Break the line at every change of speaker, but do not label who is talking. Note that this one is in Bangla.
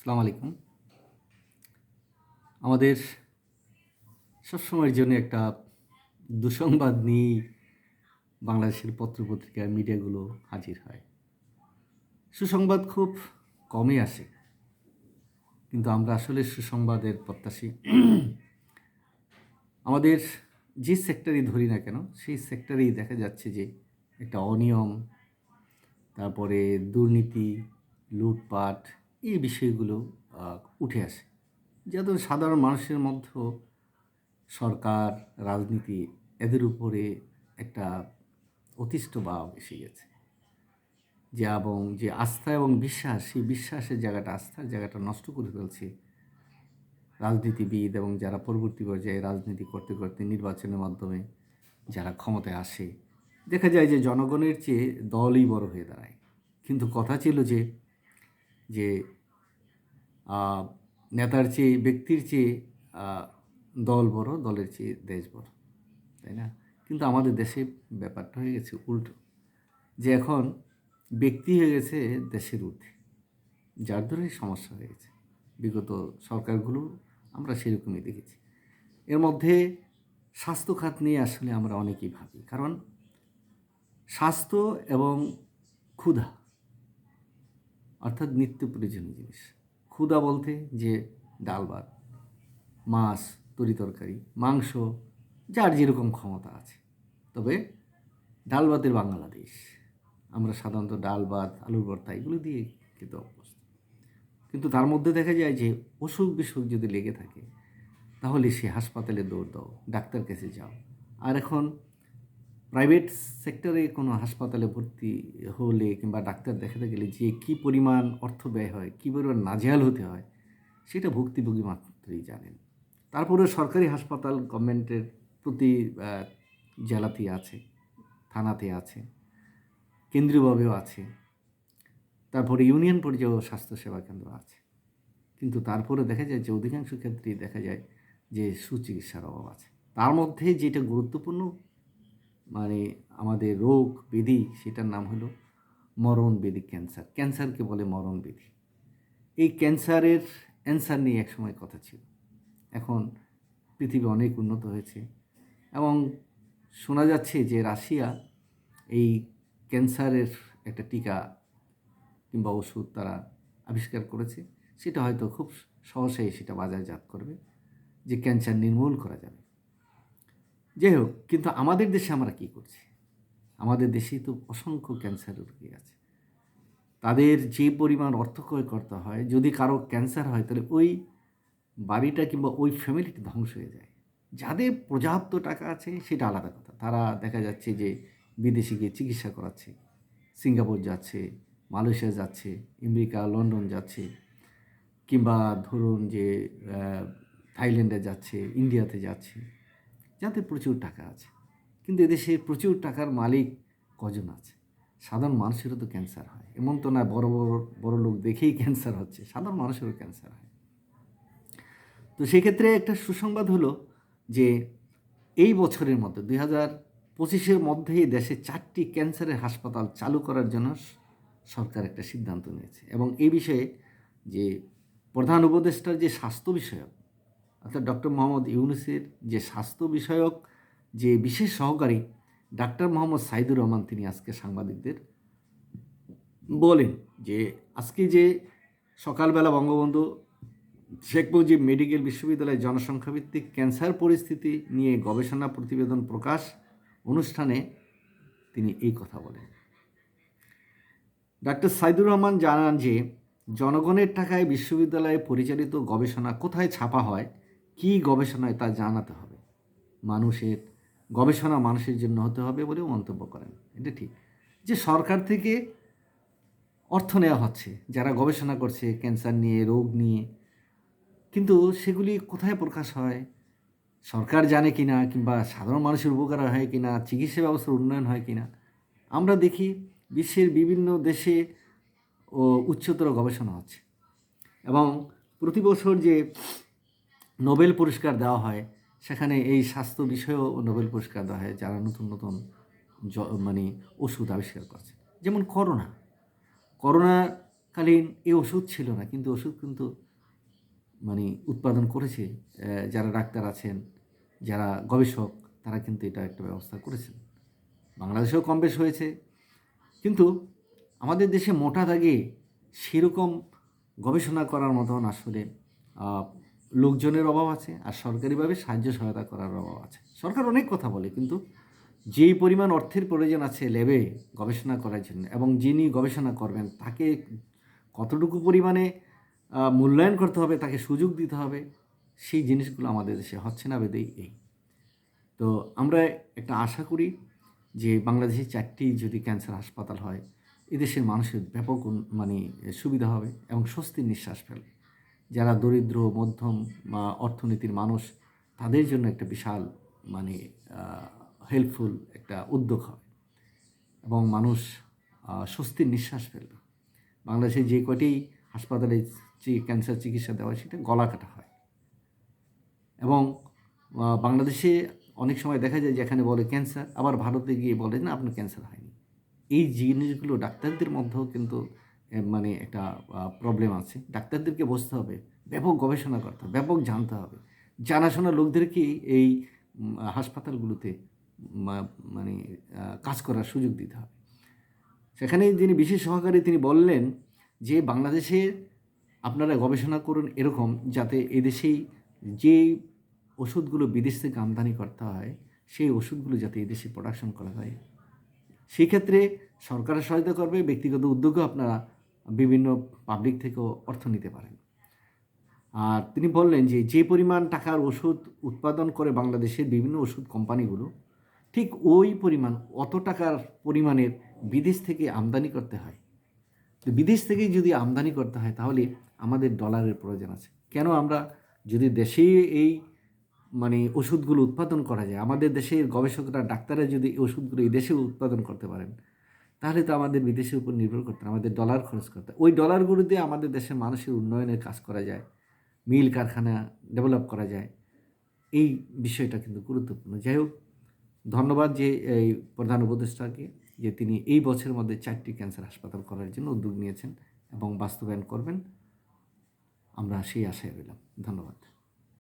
আসসালামু আলাইকুম। আমাদের সবসময়ের জন্য একটা দুঃসংবাদ নিয়েই বাংলাদেশের পত্রপত্রিকা মিডিয়াগুলো হাজির হয়। সুসংবাদ খুব কমই আসে, কিন্তু আমরা আসলে সুসংবাদের প্রত্যাশী। আমাদের যে সেক্টরই ধরি না কেন, সেই সেক্টরেই দেখা যাচ্ছে যে একটা অনিয়ম, তারপরে দুর্নীতি, লুটপাট এই বিষয়গুলো উঠে আসে। যাদের সাধারণ মানুষের মধ্যেও সরকার, রাজনীতি এদের উপরে একটা অতিষ্ঠ ভাব এসে গেছে। যে এবং যে আস্থা এবং বিশ্বাস, সেই বিশ্বাসের জায়গাটা, আস্থার জায়গাটা নষ্ট করে ফেলছে রাজনীতিবিদ এবং যারা পরবর্তী পর্যায়ে রাজনীতি করতে করতে নির্বাচনের মাধ্যমে যারা ক্ষমতায় আসে। দেখা যায় যে জনগণের চেয়ে দলই বড় হয়ে দাঁড়ায়। কিন্তু কথা ছিল যে যে নেতার চেয়ে, ব্যক্তির চেয়ে দল বড়, দলের চেয়ে দেশ বড়, তাই না? কিন্তু আমাদের দেশে ব্যাপারটা হয়ে গেছে উল্টো। যে এখন ব্যক্তি হয়ে গেছে দেশের ঊর্ধ্বে, যার ধরেই সমস্যা হয়ে গেছে। বিগত সরকারগুলো আমরা সেরকমই দেখেছি। এর মধ্যে স্বাস্থ্য খাত নিয়ে আসলে আমরা অনেকেই ভাবি, কারণ স্বাস্থ্য এবং ক্ষুধা অর্থাৎ নিত্য প্রয়োজনীয় জিনিস। ক্ষুধা বলতে যে ডাল ভাত, মাছ, তরি তরকারি, মাংস, যার যেরকম ক্ষমতা আছে। তবে ডাল ভাতের বাংলাদেশ, আমরা সাধারণত ডাল ভাত, আলুর ভর্তা এগুলো দিয়ে খেতে অভ্যস্ত। কিন্তু তার মধ্যে দেখা যায় যে অসুখ বিসুখ যদি লেগে থাকে, তাহলে সে হাসপাতালে দৌড় দাও, ডাক্তার কাছে যাও। আর এখন প্রাইভেট সেক্টরে কোনো হাসপাতালে ভর্তি হলে কিংবা ডাক্তার দেখাতে গেলে যে কী পরিমাণ অর্থ ব্যয় হয় কী পরিমাণ নাজেহাল হতে হয় সেটা ভুক্তিভোগী মাত্রই জানেন। তারপরে সরকারি হাসপাতাল গভর্নমেন্টের প্রতি আহ, জেলাতেই আছে থানাতে আছে কেন্দ্রীয়ভাবেও আছে। তারপরে ইউনিয়ন পর্যায়েও স্বাস্থ্যসেবা কেন্দ্র আছে। কিন্তু তারপরে দেখা যায় যে অধিকাংশ ক্ষেত্রেই দেখা যায় যে সুচিকিৎসার অভাব আছে। তার মধ্যে যেটা গুরুত্বপূর্ণ মানে আমাদের রোগ ব্যাধি সেটার নাম হলো মরণ ব্যাধি ক্যান্সার। ক্যান্সারকে বলে মরণ ব্যাধি এই ক্যান্সারের অ্যান্সার নিয়ে একসময় কথা ছিল। এখন পৃথিবী অনেক উন্নত হয়েছে এবং শোনা যাচ্ছে যে রাশিয়া এই ক্যান্সারের একটা টিকা কিংবা ওষুধ তারা আবিষ্কার করেছে। সেটা হয়তো খুব সহজেই সেটা বাজারজাত করবে, যে ক্যান্সার নির্মূল করা যাবে। যাই হোক, কিন্তু আমাদের দেশে আমরা কি করছি? আমাদের দেশেই তো অসংখ্য ক্যান্সার রোগী আছে। তাদের যে পরিমাণ অর্থ ক্রয় করতে হয়, যদি কারও ক্যান্সার হয়, তাহলে ওই বাড়িটা কিংবা ওই ফ্যামিলিটা ধ্বংস হয়ে যায়। যাদের পর্যাপ্ত টাকা আছে, সেটা আলাদা কথা। তারা দেখা যাচ্ছে যে বিদেশে গিয়ে চিকিৎসা করাচ্ছে, সিঙ্গাপুর যাচ্ছে, মালয়েশিয়া যাচ্ছে, আমেরিকা, লন্ডন যাচ্ছে, কিংবা ধরুন যে থাইল্যান্ডে যাচ্ছে, ইন্ডিয়াতে যাচ্ছে। যাদের প্রচুর টাকা আছে। কিন্তু এদেশে প্রচুর টাকার মালিক কজন আছে? সাধারণ মানুষেরও তো ক্যান্সার হয়। এমন তো না বড় বড় বড় লোক দেখেই ক্যান্সার হচ্ছে। সাধারণ মানুষেরও ক্যান্সার হয়। তো সেক্ষেত্রে একটা সুসংবাদ হলো যে এই বছরের মধ্যে, দুই হাজার পঁচিশের মধ্যেই দেশে চারটি ক্যান্সারের হাসপাতাল চালু করার জন্য সরকার একটা সিদ্ধান্ত নিয়েছে। এবং এই বিষয়ে যে প্রধান উপদেষ্টার যে স্বাস্থ্য বিষয়ক অর্থাৎ ডক্টর মোহাম্মদ ইউনুসের যে স্বাস্থ্য বিষয়ক যে বিশেষ সহকারী ডাক্তার মোহাম্মদ সাইদুর রহমান তিনি আজকে সাংবাদিকদের বলেন যে আজকে যে সকালবেলা বঙ্গবন্ধু শেখ মুজিব মেডিকেল বিশ্ববিদ্যালয়ের জনসংখ্যা ভিত্তিক ক্যান্সার পরিস্থিতি নিয়ে গবেষণা প্রতিবেদন প্রকাশ অনুষ্ঠানে তিনি এই কথা বলেন। ডাক্তার সাইদুর রহমান জানান যে জনগণের টাকায় বিশ্ববিদ্যালয়ে পরিচালিত গবেষণা কোথায় ছাপা হয় কী গবেষণায় তা জানাতে হবে? মানুষের গবেষণা মানুষের জন্য হতে হবে বলেও মন্তব্য করেন। এটা ঠিক। যে সরকার থেকে অর্থ নেওয়া হচ্ছে, যারা গবেষণা করছে, ক্যান্সার নিয়ে, রোগ নিয়ে, কিন্তু সেগুলি কোথায় প্রকাশ হয়? সরকার জানে কি না কিংবা সাধারণ মানুষের উপকার হয় কি না চিকিৎসা ব্যবস্থার উন্নয়ন হয় কি না আমরা দেখি বিশ্বের বিভিন্ন দেশে ও উচ্চতর গবেষণা হচ্ছে। এবং প্রতি বছর যে নোবেল পুরস্কার দেওয়া হয়। সেখানে এই স্বাস্থ্য বিষয়েও নোবেল পুরস্কার দেওয়া হয় যারা নতুন নতুন জ- মানে ওষুধ আবিষ্কার করছে। যেমন করোনা। করোনাকালীন এই ওষুধ ছিল না, কিন্তু ওষুধ কিন্তু মানে উৎপাদন করেছে যারা ডাক্তার আছেন, যারা গবেষক, তারা কিন্তু এটা একটা ব্যবস্থা করেছেন। বাংলাদেশেও কম বেশ হয়েছে। কিন্তু আমাদের দেশে মোটা দাগে সেরকম গবেষণা করার মতন আসলে লোকজনের অভাব আছে আর সরকারিভাবে সাহায্য সহায়তা করার অভাব আছে। সরকার অনেক কথা বলে, কিন্তু যেই পরিমাণ অর্থের প্রয়োজন আছে ল্যাবে গবেষণা করার জন্য এবং যিনি গবেষণা করবেন, তাকে কতটুকু পরিমাণে মূল্যায়ন করতে হবে, তাকে সুযোগ দিতে হবে, সেই জিনিসগুলো আমাদের দেশে হচ্ছে না বেদেই এই। তো আমরা একটা আশা করি যে বাংলাদেশে চারটি যদি ক্যান্সার হাসপাতাল হয়, এদেশের মানুষের ব্যাপক মানে সুবিধা হবে এবং স্বস্তির নিঃশ্বাস ফেলবে। যারা দরিদ্র, মধ্যম বা অর্থনীতির মানুষ, তাদের জন্য একটা বিশাল মানে হেল্পফুল একটা উদ্যোগ হবে এবং মানুষ স্বস্তির নিঃশ্বাস ফেলবে বাংলাদেশে যে কটি হাসপাতালে ক্যান্সার চিকিৎসা দেওয়া হয়, সেটা গলা কাটা হয়। এবং বাংলাদেশে অনেক সময় দেখা যায় যেখানে বলে ক্যান্সার, আবার ভারতে গিয়ে বলে না, আপনার ক্যান্সার হয়নি। এই জিনিসগুলো ডাক্তারদের মধ্যেও কিন্তু মানে একটা প্রবলেম আছে। ডাক্তারদেরকে বসতে হবে, ব্যাপক গবেষণা করতে হবে, ব্যাপক জানতে হবে। জানাশোনা লোকদেরকেই এই হাসপাতালগুলোতে মানে কাজ করার সুযোগ দিতে হবে। সেখানে যিনি বিশেষ সহকারী তিনি বললেন যে, বাংলাদেশে আপনারা গবেষণা করুন এরকম যাতে এদেশেই যে ওষুধগুলো বিদেশ থেকে আমদানি করতে হয়, সেই ওষুধগুলো যাতে এদেশে প্রোডাকশন করা হয়। সেই ক্ষেত্রে সরকারের সহায়তা করবে, ব্যক্তিগত উদ্যোগও আপনারা বিভিন্ন পাবলিক থেকেও অর্থ নিতে পারেন। আর তিনি বললেন যে যে পরিমাণ টাকার ওষুধ উৎপাদন করে বাংলাদেশের বিভিন্ন ওষুধ কোম্পানিগুলো, ঠিক ওই পরিমাণ, অত টাকার পরিমাণের বিদেশ থেকে আমদানি করতে হয়। তো বিদেশ থেকে যদি আমদানি করতে হয়, তাহলে আমাদের ডলারের প্রয়োজন আছে। কেন আমরা যদি দেশে এই মানে ওষুধগুলো উৎপাদন করা যায়, আমাদের দেশের গবেষকরা, ডাক্তাররা যদি ওষুধগুলো এই দেশে উৎপাদন করতে পারেন তাহলে তো আমাদের বিদেশের উপর নির্ভর করতে আমাদের ডলার খরচ করতে ওই ডলারগুলো দিয়ে আমাদের দেশের মানুষের উন্নয়নের কাজ করা যায়, মিল কারখানা ডেভেলপ করা যায়। এই বিষয়টা কিন্তু গুরুত্বপূর্ণ। যাই হোক, ধন্যবাদ যে এই প্রধান উপদেষ্টাকে, যে তিনি এই বছরের মধ্যে চারটি ক্যান্সার হাসপাতাল করার জন্য উদ্যোগ নিয়েছেন এবং বাস্তবায়ন করবেন। আমরা সেই আশায় রইলাম। ধন্যবাদ।